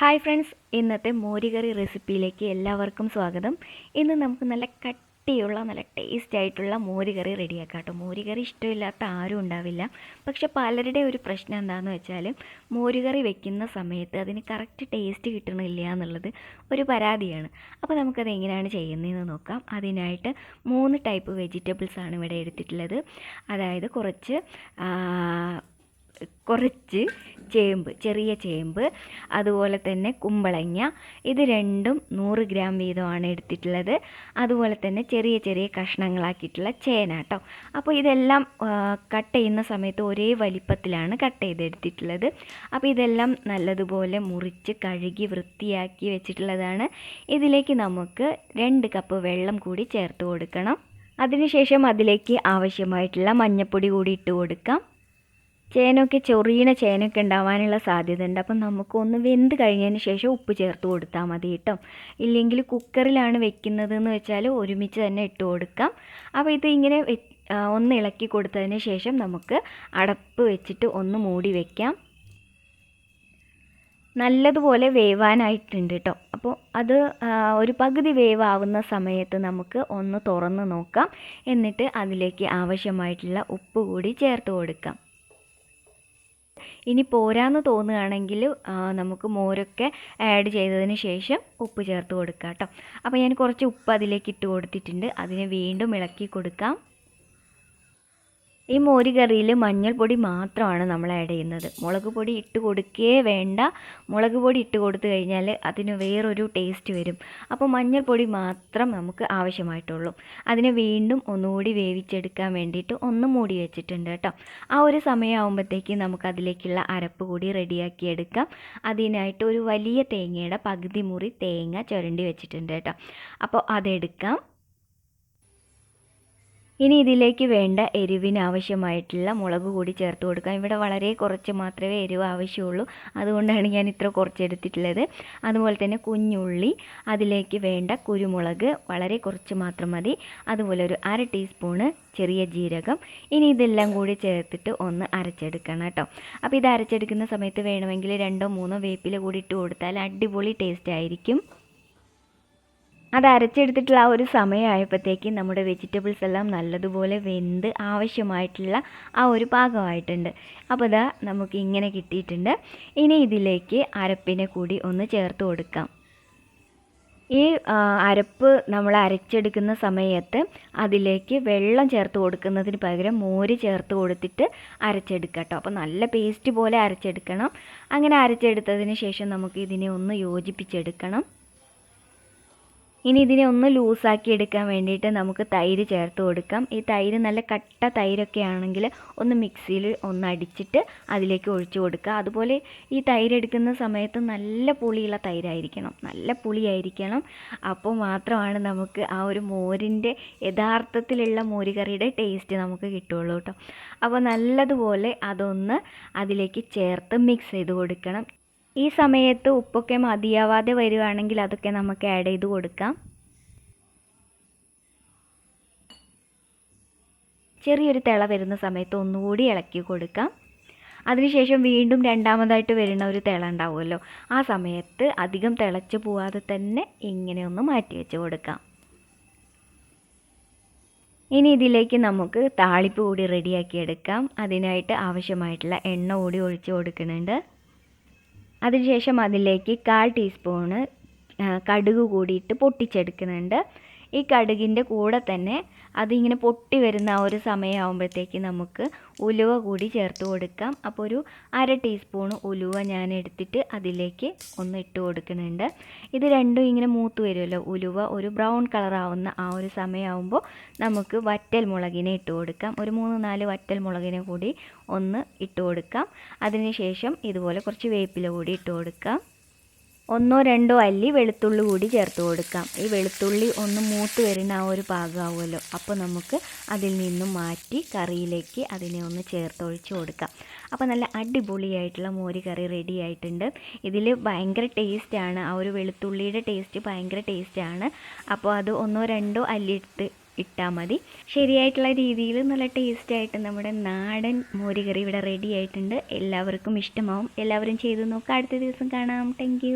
Hi friends ഇന്നത്തെ മോരുകറി റെസിപ്പിയിലേക്ക് എല്ലാവർക്കും സ്വാഗതം. ഇന്ന് നമുക്ക് നല്ല കട്ടിയുള്ള നല്ല ടേസ്റ്റ് ആയിട്ടുള്ള മോരുകറി റെഡിയാക്കാം കേട്ടോ മോരുകറി ഇഷ്ടമില്ലാത്ത ആരും ഉണ്ടാവില്ല. പക്ഷെ പലരുടെ ഒരു പ്രശ്നം എന്താണെന്ന് വെച്ചാൽ മോരുകറി വെക്കുന്ന സമയത്ത് അതിന് കറക്റ്റ് ടേസ്റ്റ് കിട്ടണില്ല എന്നുള്ളത് ഒരു പരാതിയാണ്. അപ്പോൾ നമുക്കത് എങ്ങനെയാണ് ചെയ്യുന്നതെന്ന് നോക്കാം. അതിനായിട്ട് മൂന്ന് ടൈപ്പ് വെജിറ്റബിൾസ് ആണ് ഇവിടെ എടുത്തിട്ടുള്ളത്. അതായത് കുറച്ച് കുറച്ച് ചേമ്പ് ചെറിയ ചേമ്പ് അതുപോലെ തന്നെ കുമ്പളങ്ങ. ഇത് രണ്ടും നൂറ് ഗ്രാം വീതമാണ് എടുത്തിട്ടുള്ളത്. അതുപോലെ തന്നെ ചെറിയ ചെറിയ കഷ്ണങ്ങളാക്കിയിട്ടുള്ള ചേന കേട്ടോ അപ്പോൾ ഇതെല്ലാം കട്ട് ചെയ്യുന്ന സമയത്ത് ഒരേ വലിപ്പത്തിലാണ് കട്ട് ചെയ്തെടുത്തിട്ടുള്ളത്. അപ്പോൾ ഇതെല്ലാം നല്ലതുപോലെ മുറിച്ച് കഴുകി വൃത്തിയാക്കി വെച്ചിട്ടുള്ളതാണ്. ഇതിലേക്ക് നമുക്ക് രണ്ട് കപ്പ് വെള്ളം കൂടി ചേർത്ത് കൊടുക്കണം. അതിനുശേഷം അതിലേക്ക് ആവശ്യമായിട്ടുള്ള മഞ്ഞൾപ്പൊടി കൂടി ഇട്ട് കൊടുക്കാം. ചേനയൊക്കെ ചൊറിയണ ചേനയൊക്കെ ഉണ്ടാവാനുള്ള സാധ്യത ഉണ്ട് അപ്പം നമുക്കൊന്ന് വെന്ത് കഴിഞ്ഞതിന് ശേഷം ഉപ്പ് ചേർത്ത് കൊടുത്താൽ മതി കേട്ടോ. ഇല്ലെങ്കിൽ കുക്കറിലാണ് വെക്കുന്നത് എന്ന് വെച്ചാൽ ഒരുമിച്ച് തന്നെ ഇട്ട് കൊടുക്കാം. അപ്പോൾ ഇത് ഇങ്ങനെ ഒന്ന് ഇളക്കി കൊടുത്തതിന് ശേഷം നമുക്ക് അടപ്പ് വെച്ചിട്ട് ഒന്ന് മൂടി വെക്കാം. നല്ലതുപോലെ വേവാനായിട്ടുണ്ട് കേട്ടോ. അപ്പോൾ അത് ഒരു പകുതി വേവാവുന്ന സമയത്ത് നമുക്ക് ഒന്ന് തുറന്ന് നോക്കാം. എന്നിട്ട് അതിലേക്ക് ആവശ്യമായിട്ടുള്ള ഉപ്പ് കൂടി ചേർത്ത് കൊടുക്കാം. ഇനി പോരാന്ന് തോന്നുകയാണെങ്കിൽ നമുക്ക് മോരൊക്കെ ആഡ് ചെയ്തതിന് ശേഷം ഉപ്പ് ചേർത്ത് കൊടുക്കാം കേട്ടോ. അപ്പോൾ ഞാൻ കുറച്ച് ഉപ്പ് അതിലേക്ക് ഇട്ട് കൊടുത്തിട്ടുണ്ട്. അതിനെ വീണ്ടും ഇളക്കി കൊടുക്കാം. ഈ മോര് കറിയിൽ മഞ്ഞൾപ്പൊടി മാത്രമാണ് നമ്മൾ ആഡ് ചെയ്യുന്നത്. മുളക് പൊടി ഇട്ട് കൊടുക്കേ വേണ്ട. മുളക് പൊടി ഇട്ട് കൊടുത്തു കഴിഞ്ഞാൽ അതിന് വേറൊരു ടേസ്റ്റ് വരും. അപ്പോൾ മഞ്ഞൾപ്പൊടി മാത്രം നമുക്ക് ആവശ്യമായിട്ടുള്ളൂ. അതിനെ വീണ്ടും ഒന്നുകൂടി വേവിച്ചെടുക്കാൻ വേണ്ടിയിട്ട് ഒന്ന് മൂടി വെച്ചിട്ടുണ്ട് കേട്ടോ. ആ ഒരു സമയമാകുമ്പോഴത്തേക്ക് നമുക്ക് അതിലേക്കുള്ള അരപ്പ് കൂടി റെഡിയാക്കി എടുക്കാം. അതിനായിട്ട് ഒരു വലിയ തേങ്ങയുടെ പകുതി മുറി തേങ്ങ ചുരണ്ടി വെച്ചിട്ടുണ്ട് കേട്ടോ. അപ്പോൾ അതെടുക്കാം. ഇനി ഇതിലേക്ക് വേണ്ട എരിവിന് ആവശ്യമായിട്ടുള്ള മുളക് കൂടി ചേർത്ത് കൊടുക്കാം. ഇവിടെ വളരെ കുറച്ച് മാത്രമേ എരിവ് ആവശ്യമുള്ളൂ. അതുകൊണ്ടാണ് ഞാൻ ഇത്ര കുറച്ച് എടുത്തിട്ടുള്ളത് അതുപോലെ തന്നെ കുഞ്ഞുള്ളി അതിലേക്ക് വേണ്ട കുരുമുളക് വളരെ കുറച്ച് മാത്രം മതി. അതുപോലെ ഒരു അര ടീസ്പൂണ് ചെറിയ ജീരകം. ഇനി ഇതെല്ലാം കൂടി ചേർത്തിട്ട് ഒന്ന് അരച്ചെടുക്കണം കേട്ടോ. അപ്പോൾ ഇത് അരച്ചെടുക്കുന്ന സമയത്ത് വേണമെങ്കിൽ രണ്ടോ മൂന്നോ വേപ്പില കൂടി ഇട്ട് കൊടുത്താൽ അടിപൊളി ടേസ്റ്റ് ആയിരിക്കും. അത് അരച്ചെടുത്തിട്ടുള്ള ആ ഒരു സമയമായപ്പോഴത്തേക്ക് നമ്മുടെ വെജിറ്റബിൾസ് എല്ലാം നല്ലതുപോലെ വെന്ത് ആവശ്യമായിട്ടുള്ള ആ ഒരു പാകമായിട്ടുണ്ട്. അപ്പോൾ ഇതാ നമുക്ക് ഇങ്ങനെ കിട്ടിയിട്ടുണ്ട്. ഇനി ഇതിലേക്ക് അരപ്പിനെ കൂടി ഒന്ന് ചേർത്ത് കൊടുക്കാം. ഈ അരപ്പ് നമ്മൾ അരച്ചെടുക്കുന്ന സമയത്ത് അതിലേക്ക് വെള്ളം ചേർത്ത് കൊടുക്കുന്നതിന് പകരം മോര് ചേർത്ത് കൊടുത്തിട്ട് അരച്ചെടുക്കട്ടോ കേട്ടോ. അപ്പോൾ നല്ല പേസ്റ്റ് പോലെ അരച്ചെടുക്കണം. അങ്ങനെ അരച്ചെടുത്തതിന് ശേഷം നമുക്ക് ഇതിനെ ഒന്ന് യോജിപ്പിച്ചെടുക്കണം. ഇനി ഇതിനെ ഒന്ന് ലൂസാക്കി എടുക്കാൻ വേണ്ടിയിട്ട് നമുക്ക് തൈര് ചേർത്ത് കൊടുക്കാം. ഈ തൈര് നല്ല കട്ട തൈരൊക്കെ ആണെങ്കിൽ ഒന്ന് മിക്സിയിൽ ഒന്ന് അടിച്ചിട്ട് അതിലേക്ക് ഒഴിച്ചു കൊടുക്കുക. അതുപോലെ ഈ തൈര് എടുക്കുന്ന സമയത്ത് നല്ല പുളിയുള്ള തൈരായിരിക്കണം. നല്ല പുളിയായിരിക്കണം. അപ്പോൾ മാത്രമാണ് നമുക്ക് ആ ഒരു മോരിന്റെ യഥാർത്ഥത്തിലുള്ള മോരുകറിയുടെ ടേസ്റ്റ് നമുക്ക് കിട്ടുള്ളൂ കേട്ടോ. അപ്പോൾ നല്ലതുപോലെ അതൊന്ന് അതിലേക്ക് ചേർത്ത് മിക്സ് ചെയ്ത് കൊടുക്കണം. ഈ സമയത്ത് ഉപ്പൊക്കെ മതിയാവാതെ വരുവാണെങ്കിൽ അതൊക്കെ നമുക്ക് ആഡ് ചെയ്ത് കൊടുക്കാം. ചെറിയൊരു തിള വരുന്ന സമയത്ത് ഒന്നുകൂടി ഇളക്കി കൊടുക്കാം. അതിനുശേഷം വീണ്ടും രണ്ടാമതായിട്ട് വരുന്ന ഒരു തിള ഉണ്ടാവുമല്ലോ. ആ സമയത്ത് അധികം തിളച്ച് പോവാതെ തന്നെ ഇങ്ങനെ ഒന്ന് മാറ്റി വെച്ച് കൊടുക്കാം. ഇനി ഇതിലേക്ക് നമുക്ക് താളിപ്പ് കൂടി റെഡിയാക്കി എടുക്കാം. അതിനായിട്ട് ആവശ്യമായിട്ടുള്ള എണ്ണ കൂടി ഒഴിച്ച് കൊടുക്കുന്നുണ്ട്. അതിനുശേഷം അതിലേക്ക് കാൽ ടീസ്പൂണ് കടുക് കൂടിയിട്ട് പൊട്ടിച്ചെടുക്കുന്നുണ്ട്. ഈ കടുകിന്റെ കൂടെ തന്നെ അതിങ്ങനെ പൊട്ടി വരുന്ന ആ ഒരു സമയമാകുമ്പോഴത്തേക്ക് നമുക്ക് ഉലുവ കൂടി ചേർത്ത് കൊടുക്കാം. അപ്പോൾ ഒരു അര ടീസ്പൂൺ ഉലുവ ഞാൻ എടുത്തിട്ട് അതിലേക്ക് ഒന്ന് ഇട്ട് കൊടുക്കുന്നുണ്ട്. ഇത് രണ്ടും ഇങ്ങനെ മൂത്ത് വരുമല്ലോ. ഉലുവ ഒരു ബ്രൗൺ കളറാവുന്ന ആ ഒരു സമയമാകുമ്പോൾ നമുക്ക് വറ്റൽ മുളകിനെ ഇട്ട് കൊടുക്കാം. ഒരു മൂന്ന് നാല് വറ്റൽ മുളകിനെ കൂടി ഒന്ന് ഇട്ട് കൊടുക്കാം. അതിനുശേഷം ഇതുപോലെ കുറച്ച് വേപ്പില കൂടി ഇട്ട് കൊടുക്കാം. ഒന്നോ രണ്ടോ അല്ലി വെളുത്തുള്ളി കൂടി ചേർത്ത് കൊടുക്കാം. ഈ വെളുത്തുള്ളി ഒന്ന് മൂത്ത് വരുന്ന ആ ഒരു പാകമാവുമല്ലോ അപ്പോൾ നമുക്ക് അതിൽ നിന്നും മാറ്റി കറിയിലേക്ക് അതിനെ ഒന്ന് ചേർത്തൊഴിച്ച് കൊടുക്കാം. അപ്പോൾ നല്ല അടിപൊളിയായിട്ടുള്ള മോര് കറി റെഡി ആയിട്ടുണ്ട്. ഇതിൽ ഭയങ്കര ടേസ്റ്റാണ് ആ ഒരു വെളുത്തുള്ളിയുടെ ടേസ്റ്റ് ഭയങ്കര ടേസ്റ്റാണ് അപ്പോൾ അത് ഒന്നോ രണ്ടോ അല്ലിട്ട് ഇട്ടാൽ മതി. ശരിയായിട്ടുള്ള രീതിയിൽ നല്ല ടേസ്റ്റായിട്ട് നമ്മുടെ നാടൻ മോരുകറി ഇവിടെ റെഡി ആയിട്ടുണ്ട്. എല്ലാവർക്കും ഇഷ്ടമാവും. എല്ലാവരും ചെയ്ത് നോക്കുക അടുത്ത ദിവസം കാണാം. താങ്ക്